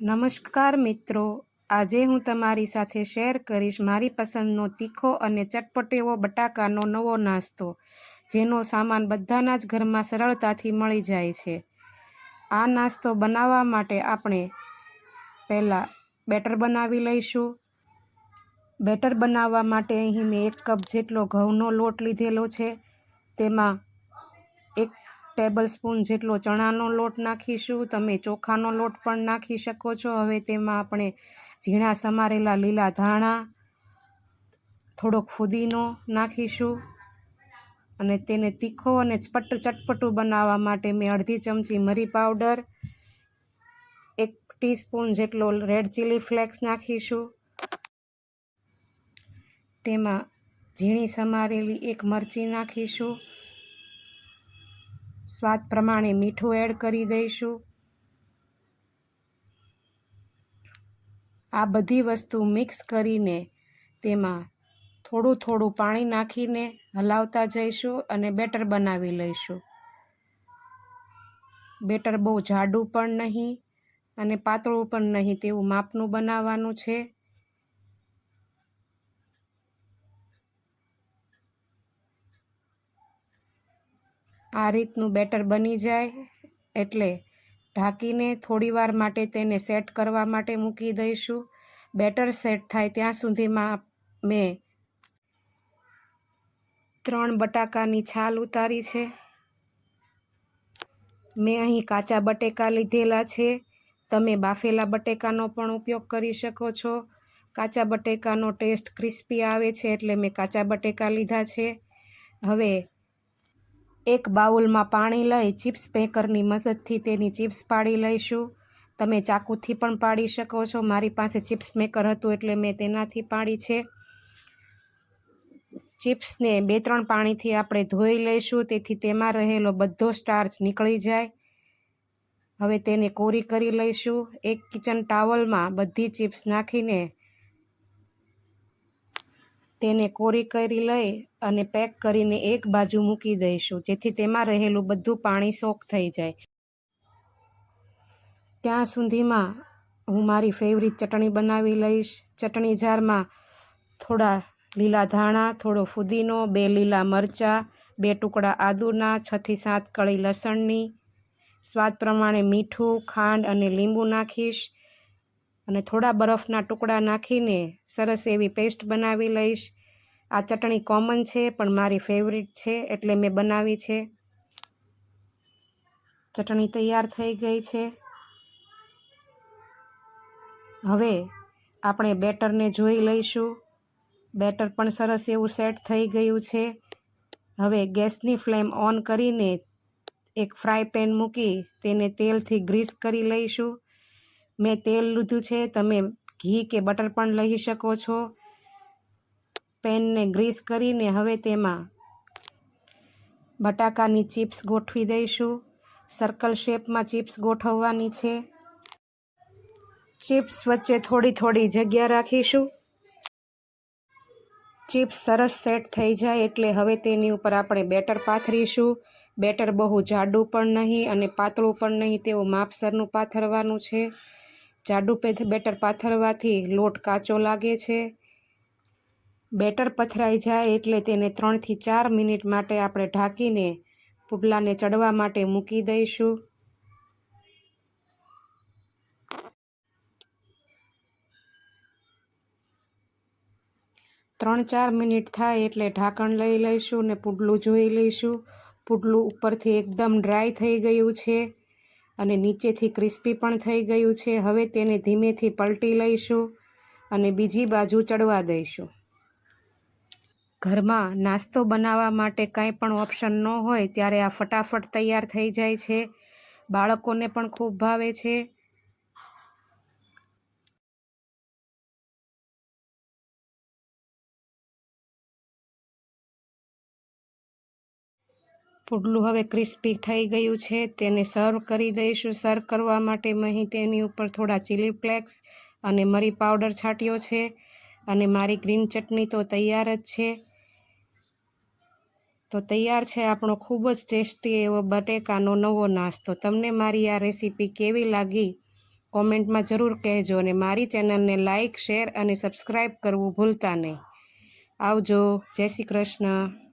નમસ્કાર મિત્રો. આજે હું તમારી સાથે શેર કરીશ મારી પસંદનો તીખો અને ચટપટેવો બટાકાનો નવો નાસ્તો, જેનો સામાન બધાના જ ઘરમાં સરળતાથી મળી જાય છે. આ નાસ્તો બનાવવા માટે આપણે પહેલાં બેટર બનાવી લઈશું. બેટર બનાવવા માટે અહીં મેં એક કપ જેટલો ઘઉંનો લોટ લીધેલો છે. તેમાં એક ટેબલ સ્પૂન જેટલો ચણાનો લોટ નાખીશું, તમે ચોખાનો લોટ પણ નાખી શકો છો. હવે તેમાં આપણે ઝીણા સમારેલા લીલા ધાણા, થોડોક ફુદીનો નાખીશું અને તેને તીખો અને ચપટ ચટપટું બનાવવા માટે મેં અડધી ચમચી મરી પાવડર, એક ટીસ્પૂન જેટલો રેડ ચીલી ફ્લેક્સ નાખીશું. તેમાં ઝીણી સમારેલી એક મરચી નાખીશું. સ્વાદ પ્રમાણે મીઠું એડ કરી દઈશું. આ બધી વસ્તુ મિક્સ કરીને તેમાં થોડું થોડું પાણી નાખીને હલાવતા જઈશું અને બેટર બનાવી લઈશું. બેટર બહુ જાડું પણ નહીં અને પાતળું પણ નહીં તેવું માપનું બનાવવાનું છે. આ રીતનું બેટર બની જાય એટલે ઢાંકીને થોડીવાર માટે તેને સેટ કરવા માટે મૂકી દઈશું. બેટર સેટ થાય ત્યાં સુધીમાં મેં ત્રણ બટાકાની છાલ ઉતારી છે. મેં અહીં કાચા બટેકા લીધેલા છે. તમે બાફેલા બટેકાનો પણ ઉપયોગ કરી શકો છો. કાચા બટેકાનો ટેસ્ટ ક્રિસ્પી આવે છે એટલે મેં કાચા બટેકા લીધા છે. હવે એક બાઉલમાં પાણી લઈ ચિપ્સ પેકરની મદદથી તેની ચિપ્સ પાડી લઈશું. તમે ચાકુથી પણ પાડી શકો છો. મારી પાસે ચિપ્સ મેકર હતું એટલે મેં તેનાથી પાડી છે. ચિપ્સને બે ત્રણ પાણીથી આપણે ધોઈ લઈશું, તેથી તેમાં રહેલો બધો સ્ટાર્ચ નીકળી જાય. હવે તેને કોરી કરી લઈશું. એક કિચન ટાવલમાં બધી ચિપ્સ નાખીને તેને કોરી કરી લઈ અને પેક કરીને એક બાજુ મૂકી દઈશું, જેથી તેમાં રહેલું બધું પાણી સોક થઈ જાય. ત્યાં સુધીમાં હું મારી ફેવરિટ ચટણી બનાવી લઈશ. ચટણી જારમાં થોડા લીલા ધાણા, થોડો ફુદીનો, બે લીલા મરચાં, બે ટુકડા આદુના છથી સાત કળી લસણની. સ્વાદ પ્રમાણે મીઠું, ખાંડ અને લીંબુ નાખીશ. અને થોડા બરફના ટુકડા નાખીને સરસ એવી પેસ્ટ બનાવી લઈશ. આ ચટણી કોમન છે, પણ મારી ફેવરિટ છે, એટલે મેં બનાવી છે. ચટણી તૈયાર થઈ ગઈ છે. હવે આપણે બેટરને જોઈ લઈશું. બેટર પણ સરસ એવું સેટ થઈ ગયું છે. હવે ગેસની ફ્લેમ ઓન કરીને એક ફ્રાય પેન મૂકી તેને તેલથી ગ્રીસ કરી લઈશું. મેં તેલ લીધું છે, તમે ઘી કે બટર પણ લઈ શકો છો. પેનને ગ્રીસ કરીને હવે તેમાં બટાકાની ચિપ્સ ગોઠવી દઈશું. સર્કલ શેપમાં ચિપ્સ ગોઠવવાની છે. ચિપ્સ વચ્ચે થોડી થોડી જગ્યા રાખીશું. ચિપ્સ સરસ સેટ થઈ જાય એટલે હવે તેની ઉપર આપણે બેટર પાથરીશું. બેટર બહુ જાડું પણ નહીં અને પાતળું પણ નહીં તેવું માપસરનું પાથરવાનું છે. જાડું બેટર પાથરવાથી લોટ કાચો લાગે છે. બેટર પથરાઈ જાય એટલે તેને ત્રણથી ચાર મિનિટ માટે આપણે ઢાંકીને પુડલાને ચડવા માટે મૂકી દઈશું. ત્રણ ચાર મિનિટ થાય એટલે ઢાંકણ લઈ લઈશું ને પુડલું જોઈ લઈશું. પુડલું ઉપરથી એકદમ ડ્રાય થઈ ગયું છે. અને નીચેથી ક્રિસ્પી પણ થઈ ગયું છે. હવે તેને ધીમેથી પલટી લઈશું અને બીજી બાજુ ચડવા દઈશું. ઘરમાં નાસ્તો બનાવવા માટે કાંઈ પણ ઓપ્શન ન હોય ત્યારે આ ફટાફટ તૈયાર થઈ જાય છે. બાળકોને પણ ખૂબ ભાવે છે. પુડલું હવે ક્રિસ્પી થઈ ગયું છે. તેને સર્વ કરી દઈશું. સર્વ કરવા માટે અહીં તેની ઉપર થોડા ચીલી ફ્લેક્સ અને મરી પાવડર છાંટ્યો છે અને મારી ગ્રીન ચટણી તો તૈયાર જ છે. તો તૈયાર છે આપણો ખૂબ જ ટેસ્ટી એવો બટેકાનો નવો નાસ્તો. તમને મારી આ રેસીપી કેવી લાગી? કોમેન્ટમાં જરૂર કહેજો અને મારી ચેનલને લાઇક શેર અને સબસ્ક્રાઈબ કરવું ભૂલતા નહીં. આવજો. જય શ્રી કૃષ્ણ.